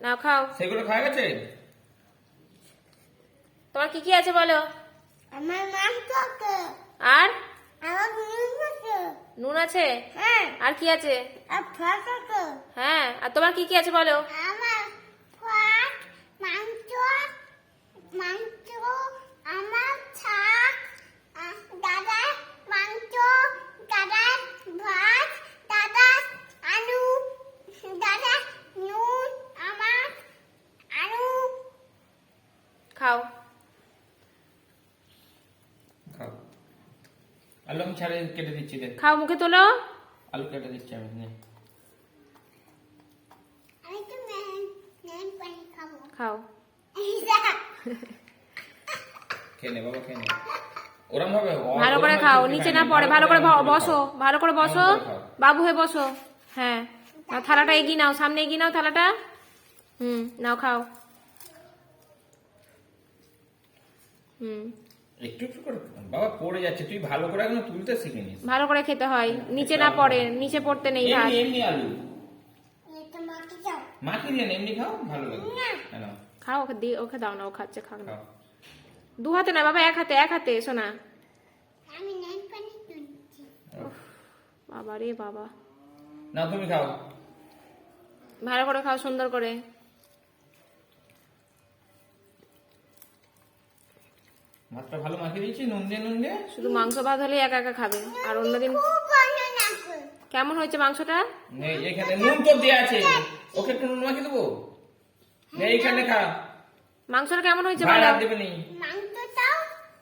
নাও খাও। সেগুলো খাওয়া গেছে? তোমার কি কি আছে বলো? আমার মাংস আছে আর? আমার নুন আছে। নুন আছে? হ্যাঁ। আর কি আছে? আর আছে হ্যাঁ আর তোমার কি কি আছে বলো? আমার মাংস মাংস আমার শাক আহ, দাদা মাংস দাদা ভাত দাদা আলু দাদা নুন আমার আলু খাও। খাও। আলু আমি ছাড়ে কেটে দিচ্ছি দেখ। খাও মুখে তোলো। আলু কেটে দিচ্ছি আমি নে। আমি তো ম্যান ম্যান পানি খাব। খাও। খেয়ে নে বাবা খেয়ে নে। ওরম ভাবে ভালো করে খাও নিচে না পড়ে ভালো করে বসো ভালো করে বসো। বাবু হয়ে বসো। হ্যাঁ। থালাটা এগিয়ে নাও সামনে এগিয়ে নাও থালাটা। হুম নাও খাও হুম একটু একটু করে। বাবা পড়ে যাচ্ছে। তুই ভালো করে এখনও তুলতে শিখিনি। ভালো করে খেতে হয়। নিচে না পড়ে নিচে পড়তে নেই ভাত এমনি আলু। মাখি দিয়ে এমনি খাও? ভালো লাগে। খাও ওকে দিয়ে ওকে দাও না ও খাচ্ছে খাও না। দু হাতে না বাবা এক হাতে এক হাতে শোনা আমি ম্যান পানি তুলছি। বাবা রে বাবা। না তুমি খাও। ভালো করে খাও সুন্দর করে। ভাতটা ভালো মাখিয়ে দিয়েছি নুন দিয়ে নুন দিয়ে শুধু মাংস ভাত হলে একা একা খাবে। আর অন্যদিন কেমন হয়েছে মাংসটা? নে, এখানে নুন তো দেওয়া আছে। ওকে একটু নুন মাখিয়ে দেবো? নে, এইখানে খা। মাংসটা কেমন হয়েছে ভাই বলো? আর দেবে নি মাংসটাও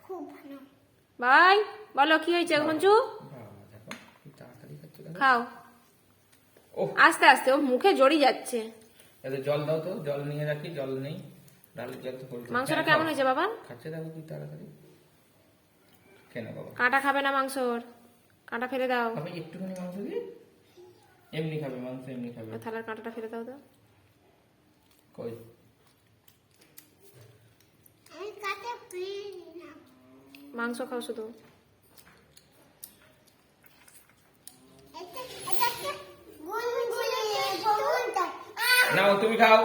খুব ভালো। ভাই বলো কি হয়েছে দেখো। খাও। আস্তে আস্তে ও মুখে জড়ি যাচ্ছে। জল দাও তো জল নিয়ে রাখি জল নেই। ডালের জল তো মাংসটা হ্যাঁ, কেমন। হয়েছে বাবা? খাচ্ছে দেখো কি তাড়াতাড়ি। কেন বাবা? কাঁটা খাবে না মাংসর কাঁটা ফেলে দাও। আমি একটুখানি মাংস দিই এমনি খাবে মাংস এমনি খাবে। থালার কাঁটাটা ফেলে দাও তো। কই? না মাংস খাও শুধু। এটা এটা একটা গুলগুলি গুলটা নাও তুমি খাও।